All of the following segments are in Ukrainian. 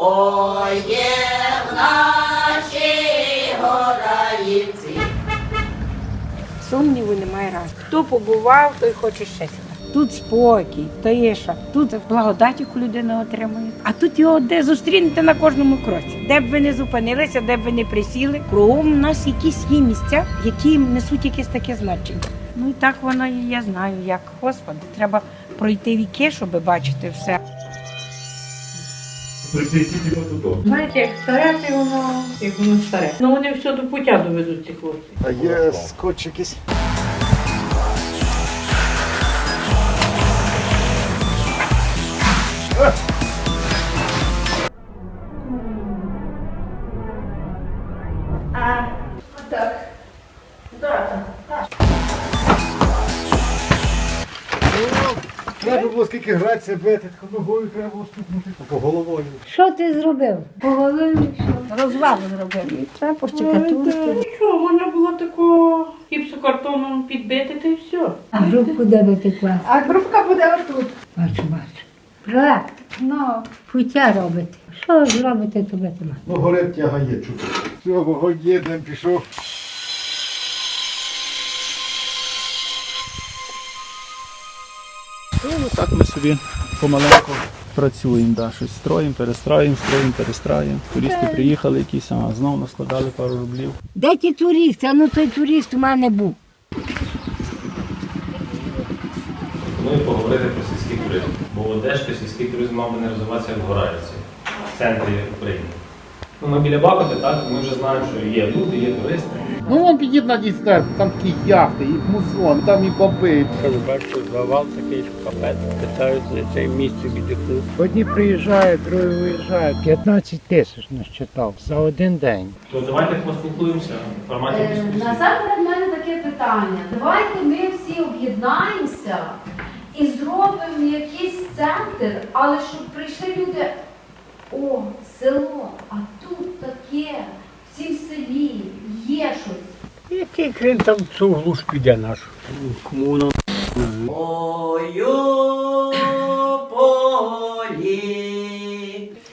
Ой, є в нашій гораївці. Сумніву немає раз. Хто побував, той хоче ще сюди. Тут спокій, тиша, тут благодать, яку людина отримує. А тут його де зустрінете на кожному кроці. Де б ви не зупинилися, де б ви не присіли. Кругом у нас якісь є місця, які несуть якесь таке значення. Ну і так воно і я знаю, як Господи, треба пройти віки, щоб бачити все. Присвітіть йому тут. Знаєте, як старе, то воно, як воно старе. Ну вони все до пуття доведуть ці хлопці. А є скотч якийсь? Гратися, бити, ногою треба стукнути. По головою. Що ти зробив? Поголив, що? Розвал зробили. І Треба пощекатурити. Що, можна було такого гіпсокартоном підбити та й все. А грубку де ви пекла? А групка буде отут. Бачу, бачу. Проект. Ну, Пуття робите. Що зробите, то ви там? Ну, горить тягає чути. Все, вогонь є, пішов. Так ми собі помаленьку працюємо, да, щось строїмо, перестроїмо, строїмо, перестраюємо. Туристи приїхали якісь, а знову наскладали пару рублів. Де ті туристи? А ну той турист у мене був. Пропоную поговорити про сільський туризм. Бо Одешка сільський туризм мав би не розвиватися як в Гораївці, в центрі України. Ну, ми біля Бакоти, так, ми вже знаємо, що є люди, є туристи. Ну, вон підіть на там такі яхти, і мусон, там і баби. Кажу, бачите, завал такий, що капець. Питають за це місце віддихнути. Одні приїжджають, другі виїжджають. 15 тисяч насчитав за один день. То давайте поспілкуємося в форматі е, дискусії. насамперед в мене таке питання. Давайте ми всі об'єднаємося і зробимо якийсь центр, але щоб прийшли люди. О, село, а таке, в цім селі є щось. Який крин там цю глуш піде наш. комуну. Ой, полі,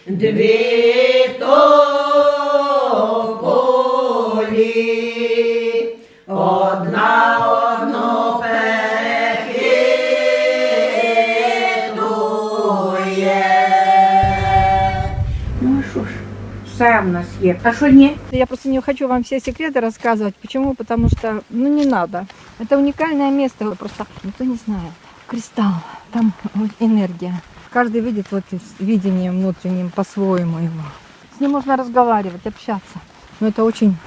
дві полі, є. А що ні? Я просто не хочу вам все секреты рассказывать. Почему? Потому что, ну, не надо. Это уникальное место. Просто никто не знает. Кристалл. Там вот энергия. Каждый видит вот видением внутренним по-своему его. С ним можно разговаривать, общаться. Но это очень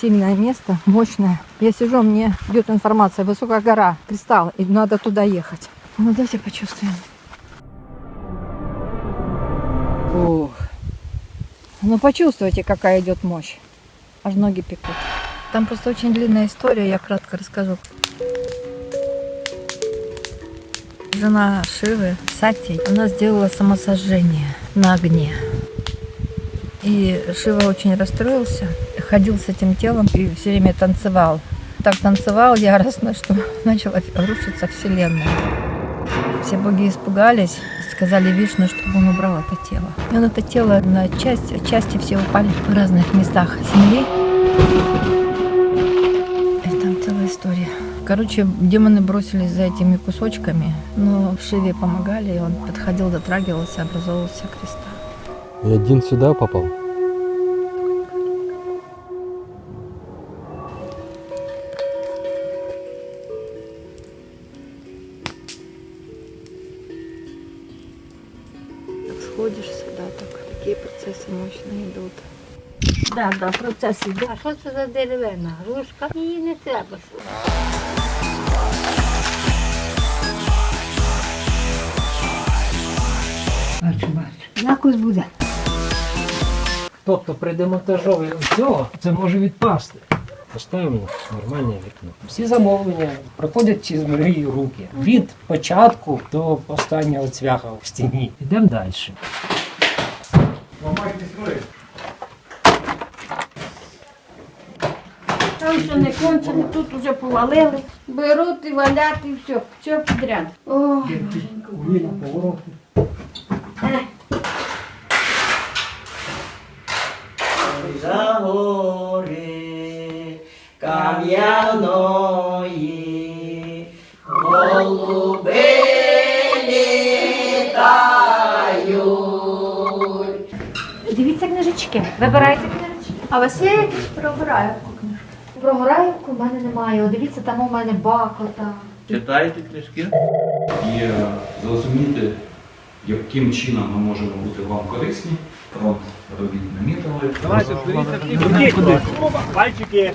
сильное место, мощное. Я сижу, мне идет информация. Высокая гора, кристалл, и надо туда ехать. Ну, давайте почувствуем. Ух. Ну, почувствуйте, какая идет мощь. Аж ноги пекут. Там просто очень длинная история, я кратко расскажу. Жена Шивы, Сати, она сделала самосожжение на огне. И Шива очень расстроился, ходил с этим телом и все время танцевал. Так танцевал яростно, что начала рушиться вселенная. Все боги испугались, сказали Вишну, чтобы он убрал это тело. И он это тело на части, части все упали в разных местах земли. И там целая история. Короче, демоны бросились за этими кусочками, но Шиве помогали, и он подходил, дотрагивался, образовывался кристалл. І один сюди попав. Да, да, процес іде. А що це за деревина? Грушка? Її не треба. Бачу, бачу. Якось буде. Тобто при демонтажові цього це може відпасти. Поставимо нормальне вікно. Всі замовлення проходять через мої руки. Від початку до останнього цвяха в стіні. Йдемо далі. не кончене, тут уже повалили. Беруть і валять і все, все підряд. Ой, Е, Загори кам'яної голуби літають. Дивіться книжечки, вибирайте книжечки. А у вас якісь прообираю? Про Гораївку в мене немає. О, дивіться, там у мене бакота. Читайте книжки і е, зрозуміти, яким чином ми можемо бути вам корисні. Фронт робіт намітили. Давайте, Пальчики.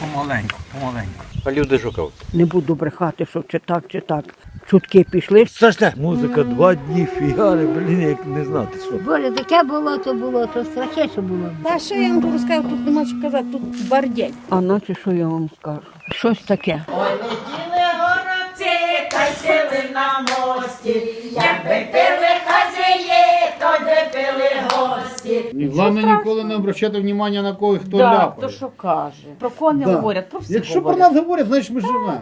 Помаленьку, помаленьку. А люди шукав. Не буду брехати, що чи так, чи так. Чутки пішли. Страшне. Музика два дні фігари, блін, як не знати що. Боже, таке було, то було, то страшніше було. Та що я вам буду сказати, тут нема що казати, тут бардєнь. А наче що я вам скажу? Щось таке. Ой, летіли горобці, та сіли на мості, якби пили хазяї, то де пили гості. І головне ніколи не обращати увагу на кого хто Да, ляпає. то що каже. Про кого не Да. говорять, про всіх Якщо про говорять. нас говорять, значить ми живемо.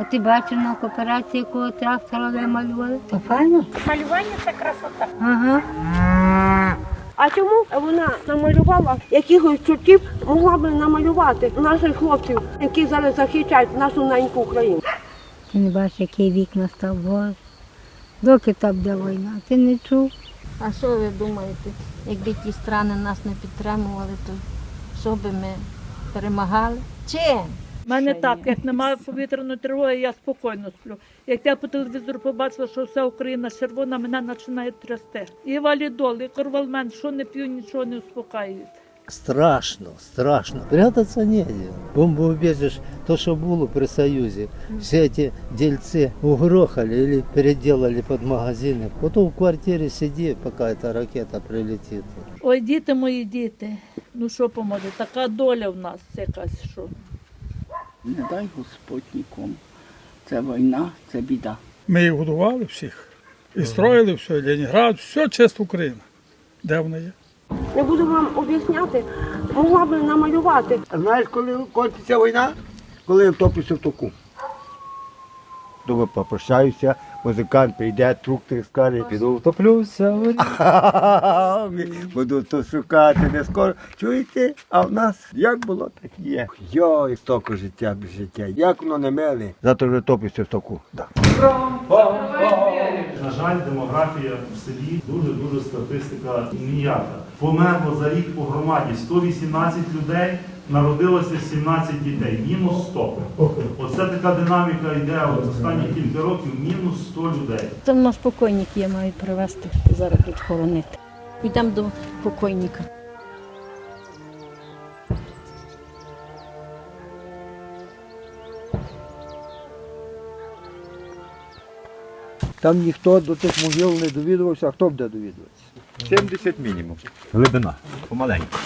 А ти бачив на кооперації, якого трактора вималювали? То файно? Малювання це красота. Ага. А чому вона намалювала якихось чортів, могла б намалювати наших хлопців, які зараз захищають нашу неньку Україну? Ти не бачиш, який вік настав Боже. Доки там буде війна, ти не чув? А що ви думаєте, якби ті страни нас не підтримували, то що би ми перемагали? Чим? У мене так, як немає повітряної тривоги, я спокійно сплю. Як я по телевізору побачила, що вся Україна червона, мене починає трясти. І валідол, і корвалмен, що не п'ю, нічого не успокаюють. Страшно, страшно. Прятаться негде. Бомбоубежишь, то, что было при Союзе. Все эти дельцы угрохали или переделали под магазины. Потом в квартире сиди, пока эта ракета прилетит. Ой, діти мої діти. Ну що поможе? Така доля в нас якась, що. Не дай Господь нікому. Це війна, це біда. Ми їх годували всіх. І строїли все, Ленінград, все чисто Україна. Де вона є? Не буду вам об'ясняти, могла б намалювати. Знаєш, коли кончиться війна? Коли я втоплюся в току. Думаю, попрощаюся, музикант прийде, трук ти скаже, піду втоплюся. Буду то шукати не скоро. Чуєте? А в нас як було, так і є. Йой, стоку життя без життя. Як воно не мели. Завтра вже топлюся в току. Да. На жаль, демографія в селі дуже-дуже статистика ніяка. Померло за рік по громаді 118 людей, народилося 17 дітей, мінус 100. Оце така динаміка йде от останні кілька років, мінус 100 людей. Там у нас покойники я маю привезти, зараз тут хоронити. Йдемо до покойника. Там ніхто до тих могил не довідувався, а хто буде довідуватися? 70 мінімум. Глибина. Помаленьку.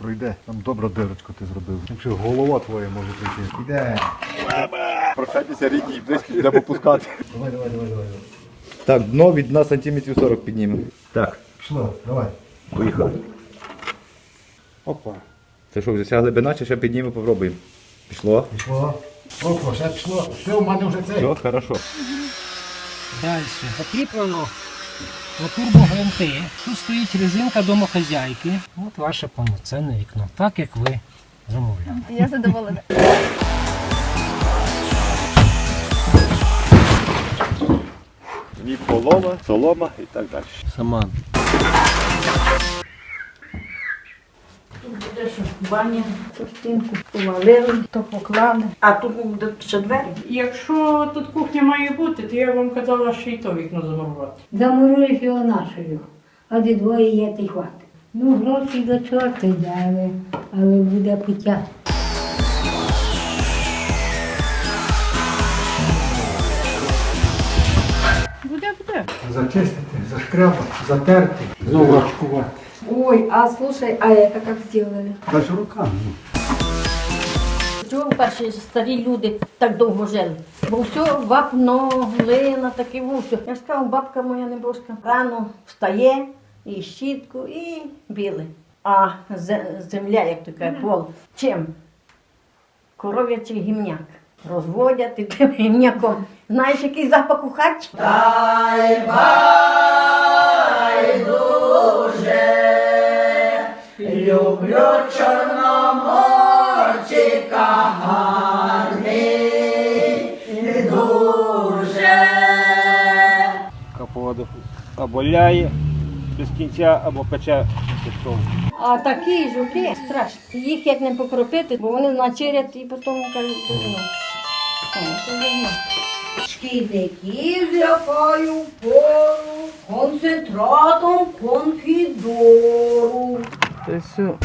Пройде, там добра дирочку ти зробив. Якщо голова твоя може прийти. Іде. Прощайтеся рідні, близько буде попускати. Давай, давай, давай, давай. Так, дно від нас сантиметрів 40 піднімемо. Так. Пішло, давай. Поїхали. Опа. Це що, вже ця глибина чи ще піднімемо, попробуємо? Пішло. Пішло. Опа, ще пішло. Все, у мене вже це. Все, хорошо. Далі. Закріплено на турбогвинти. Тут стоїть резинка домохозяйки. От ваше повноцінне вікно, так як ви замовляли. Я задоволена. Ні полома, солома і так далі. Саман. Буде що, баня, стінку повалили, то поклали. А тут будуть ще двері. Якщо тут кухня має бути, то я вам казала, що і то вікно замурувати. Замуруєш його нашою, а де двоє є, ти хватить. Ну, гроші до чорта йдали, але буде пуття. Буде, буде. Зачистити, зашкрябати, затерти, знову рачкувати. Ой, а слушай, а это как сделали? Та ж руками. Чого перші старі люди так довго жили? Бо все вапно, глина, таке вусе. Я ж кажу, бабка моя небожка рано встає, і щітку, і біле. А земля, як то каже, пол, чим? Коров'ячий гімняк. Розводять і півняком. Знаєш, який запах у хаті? Дай люблю чорноморчика гарний дуже. Каподу або ляє без кінця, або пече піском. А такі жуки страшні. Їх як не покропити, бо вони начерять і потім кажуть, це Шкідників з якою пору концентратом конфідору. Та все.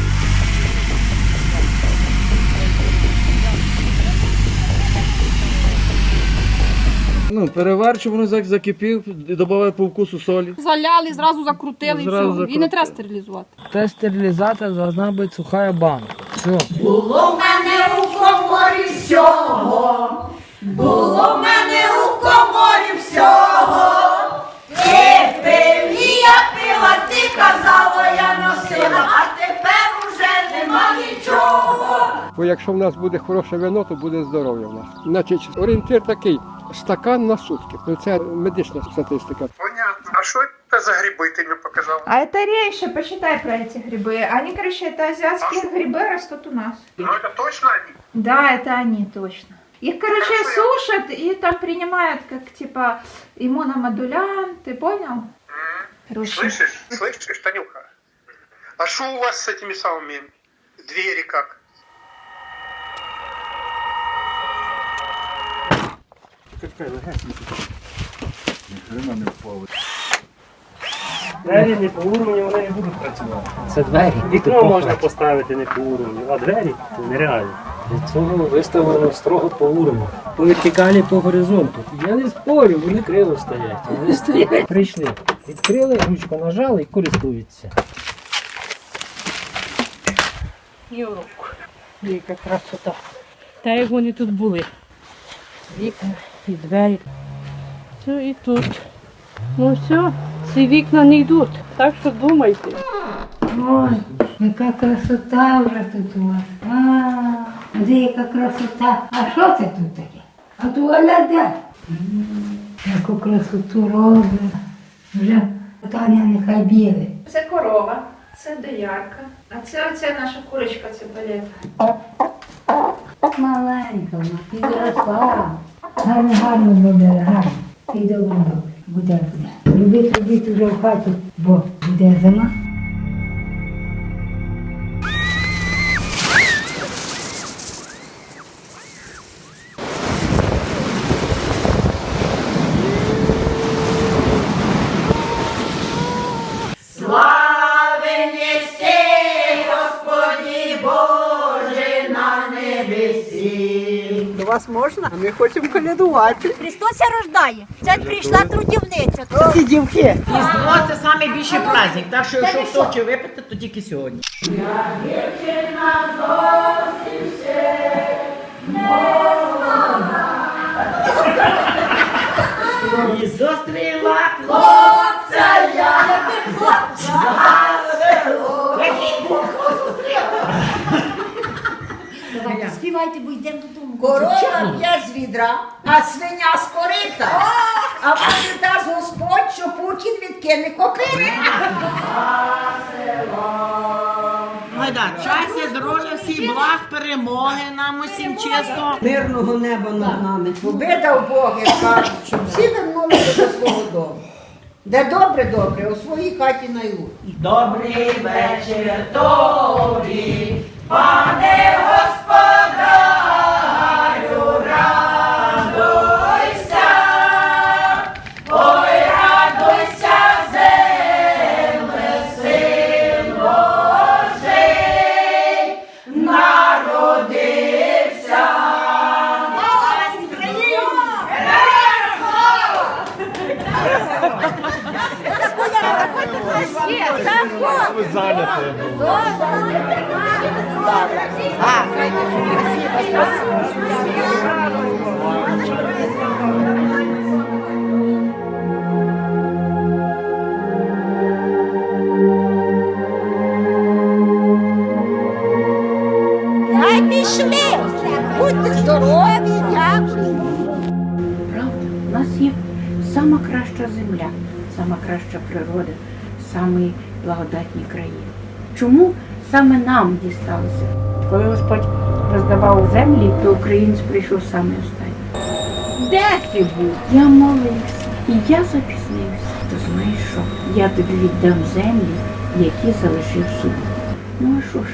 Ну, переверчу, воно зак- закипів, додавай по вкусу солі. Заляли, зразу закрутили Зразу і все. І закрутили. не треба стерилізувати. Та стерилізація должна бути суха банка. Все. Було в мене у коморі всього, якщо в нас буде хороше вино, то буде здоров'я в нас. Значить, орієнтир такий стакан на сутки. Ну, Це медична статистика. Понятно. А что это за грибы ты мне показал? А это рейши, почитай про эти грибы. Они, короче, это азиатские грибы, растут у нас. Ну это точно они? Да, это они точно. Их, короче, сушат и там принимают как типа иммуномодулянты, понял? Короче. Слышишь? Слышишь, Танюха? А что у вас с этими самыми двери как? Двері не по уровню, вони не будуть працювати. Це двері. Вікно можна поставити не по уровню, а двері це нереально. Для цього виставлено строго по уровню. По вертикалі по горизонту. Я не спорю, вони криво стоять. Вони стоять. Прийшли, відкрили, ручку нажали і користуються. Юрок. Яка красота. Та як вони тут були. Вікна і двері. Все і тут. Ну все, ці вікна не йдуть. Так що думайте. Ой, яка красота вже тут у вас. А, де яка красота. А що це тут таке? А туалет де? Яку красоту робить. Вже Таня нехай біле. Це корова, це доярка, а це оця наша курочка, це балета. Маленька вона, підросла. Гарно, гарно зробили, гарно. І добре, добре. Буде, буде. Любить, любити вже в хаті, бо буде зима. Вас можна? А ми хочемо колядувати. Христос рождає. Це прийшла трудівниця. Ці дівки. Різдво це самий більший праздник, так що якщо хто хоче випити, то тільки сьогодні. І зустріла Хлопця я, хлопця, Який був зустріла? Давайте співайте, бо йдемо додому. Корова п'є з відра, а свиня з корита. А може дасть Господь, що Путін відкине копити. Гайда, щастя, здоров'я, всіх благ, перемоги нам усім чесно. Мирного неба над нами. Видав Бог, як кажуть, щоб всі вернулися до свого дому. Де добре, добре, у своїй хаті найлу. Добрий вечір тобі, пане господарю, ви заняты. А, будьте здорові, дякую. Правда, у нас є сама краща земля, сама природа, самий благодатні країни. Чому саме нам дісталося? Коли Господь роздавав землі, то українець прийшов саме останній. Де ти був? Я молився. І я запізнився. То знаєш що? Я тобі віддам землі, які залишив собі. Ну а що ж?